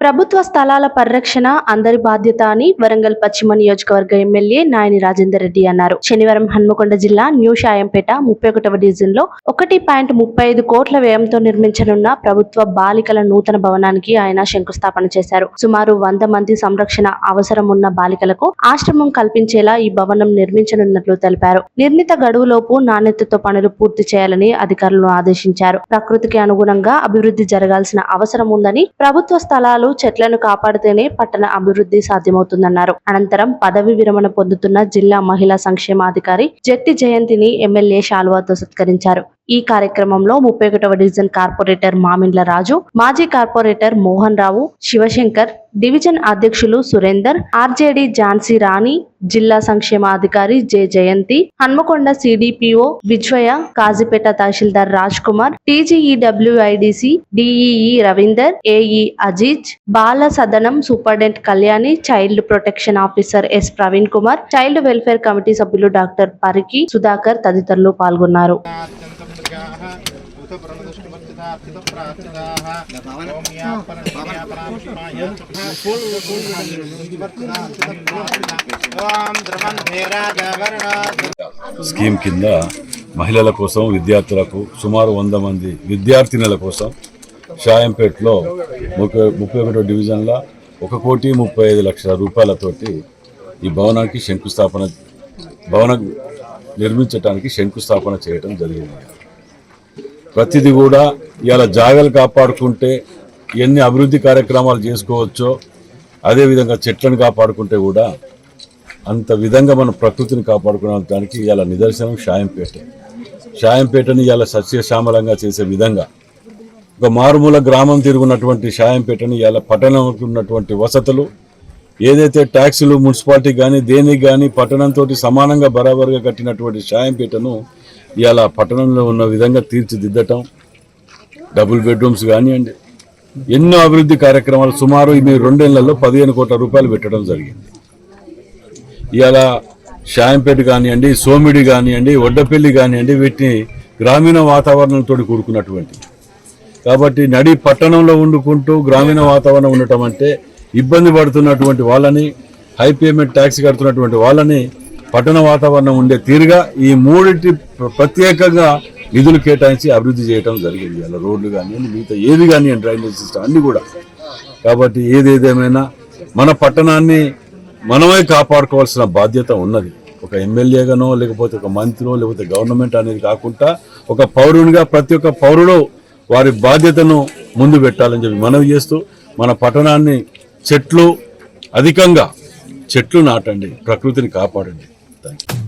ప్రభుత్వ స్థలాల పరిరక్షణ అందరి బాధ్యత అని వరంగల్ పశ్చిమ నియోజకవర్గ ఎమ్మెల్యే నాయని రాజేందర్ రెడ్డి అన్నారు. శనివారం హన్మకొండ జిల్లా న్యూ షాయంపేట ముప్పై ఒకటవ డివిజన్లో ఒకటి పాయింట్ ముప్పై ఐదు కోట్ల వ్యయంతో నిర్మించనున్న ప్రభుత్వ బాలికల నూతన భవనానికి ఆయన శంకుస్థాపన చేశారు. సుమారు వంద మంది సంరక్షణ అవసరం ఉన్న బాలికలకు ఆశ్రమం కల్పించేలా ఈ భవనం నిర్మించనున్నట్లు తెలిపారు. నిర్ణీత గడువులోపు నాణ్యతతో పనులు పూర్తి చేయాలని అధికారులను ఆదేశించారు. ప్రకృతికి అనుగుణంగా అభివృద్ధి జరగాల్సిన అవసరం ఉందని ప్రభుత్వ స్థలాలు చెట్లను కాపాడితేనే పట్టణ అభివృద్ధి సాధ్యమవుతుందన్నారు. అనంతరం పదవి విరమణ పొందుతున్న జిల్లా మహిళా సంక్షేమాధికారి జట్టి జయంతిని ఎమ్మెల్యే శాలువాతో సత్కరించారు. ఈ కార్యక్రమంలో ముప్పై ఒకటవ డివిజన్ కార్పొరేటర్ మామిండ్ల రాజు మాజీ కార్పొరేటర్ మోహన్ రావు శివశంకర్ డివిజన్ అధ్యక్షులు సురేందర్ ఆర్జేడి ఝాన్సీ రాణి జిల్లా సంక్షేమాధికారి జె జయంతి హన్మకొండ సిడిపిఓ విజ్వయ కాజీపేట తహసీల్దార్ Raj Kumar TGEWIDC DEE Ravinder AE Aziz Bala Sadanam superintendent Kalyani child protection officer S Praveen Kumar child welfare committee సభ్యులు డాక్టర్ పరికి సుధాకర్ తదితరులు పాల్గొన్నారు. స్కీమ్ కింద మహిళల కోసం విద్యార్థులకు సుమారు వంద మంది విద్యార్థినుల కోసం షాయంపేటలో ముప్పై ముప్పై ఒకటో డివిజన్లో ఒక కోటి ముప్పై ఐదు లక్షల రూపాయలతోటి ఈ భవనానికి శంకుస్థాపన భవనం నిర్మించడానికి శంకుస్థాపన చేయటం జరిగింది. ప్రతిదీ కూడా ఇవాళ జాగాలు కాపాడుకుంటే ఎన్ని అభివృద్ధి కార్యక్రమాలు చేసుకోవచ్చో అదేవిధంగా చెట్లను కాపాడుకుంటే కూడా అంత విధంగా మనం ప్రకృతిని కాపాడుకోవడానికి ఇవాళ నిదర్శనం షాయంపేట. షాయంపేటని ఇవాళ సస్యశ్యామలంగా చేసే విధంగా ఒక మారుమూల గ్రామం తిరుగున్నటువంటి షాయంపేటని ఇవాళ పట్టణంలో ఉన్నటువంటి వసతులు ఏదైతే ట్యాక్సులు మున్సిపాలిటీ కానీ దేనికి కానీ పట్టణంతో సమానంగా బరాబరుగా కట్టినటువంటి షాయంపేటను ఇవాళ పట్టణంలో ఉన్న విధంగా తీర్చిదిద్దటం డబుల్ బెడ్రూమ్స్ కానివ్వండి. ఎన్నో అభివృద్ధి కార్యక్రమాలు సుమారు ఈ రెండేళ్ళలో పదిహేను కోట్ల రూపాయలు పెట్టడం జరిగింది. ఇవాళ షాయంపేట కానివ్వండి సోమిడి కానివ్వండి వడ్డపల్లి కానివ్వండి వీటిని గ్రామీణ వాతావరణంతో కూడుకున్నటువంటి. కాబట్టి నడి పట్టణంలో వండుకుంటూ గ్రామీణ వాతావరణం ఉండటం అంటే ఇబ్బంది పడుతున్నటువంటి వాళ్ళని హై పేమెంట్ ట్యాక్స్ కడుతున్నటువంటి వాళ్ళని పట్టణ వాతావరణం ఉండే తీరుగా ఈ మూడింటి ప్రత్యేకంగా నిధులు కేటాయించి అభివృద్ధి చేయడం జరిగింది. అలా రోడ్లు కానివ్వండి మిగతా ఏది కానీ డ్రైనేజ్ సిస్టమ్ అన్నీ కూడా. కాబట్టి ఏదేదేమైనా మన పట్టణాన్ని మనమే కాపాడుకోవాల్సిన బాధ్యత ఉన్నది. ఒక ఎమ్మెల్యేగానో లేకపోతే ఒక మంత్రినో లేకపోతే గవర్నమెంట్ అనేది కాకుండా ఒక పౌరునిగా ప్రతి ఒక్క పౌరుడు వారి బాధ్యతను ముందు పెట్టాలని చెప్పి మనవి చేస్తూ మన పట్టణాన్ని చెట్లు అధికంగా చెట్లు నాటండి ప్రకృతిని కాపాడండి. Thank you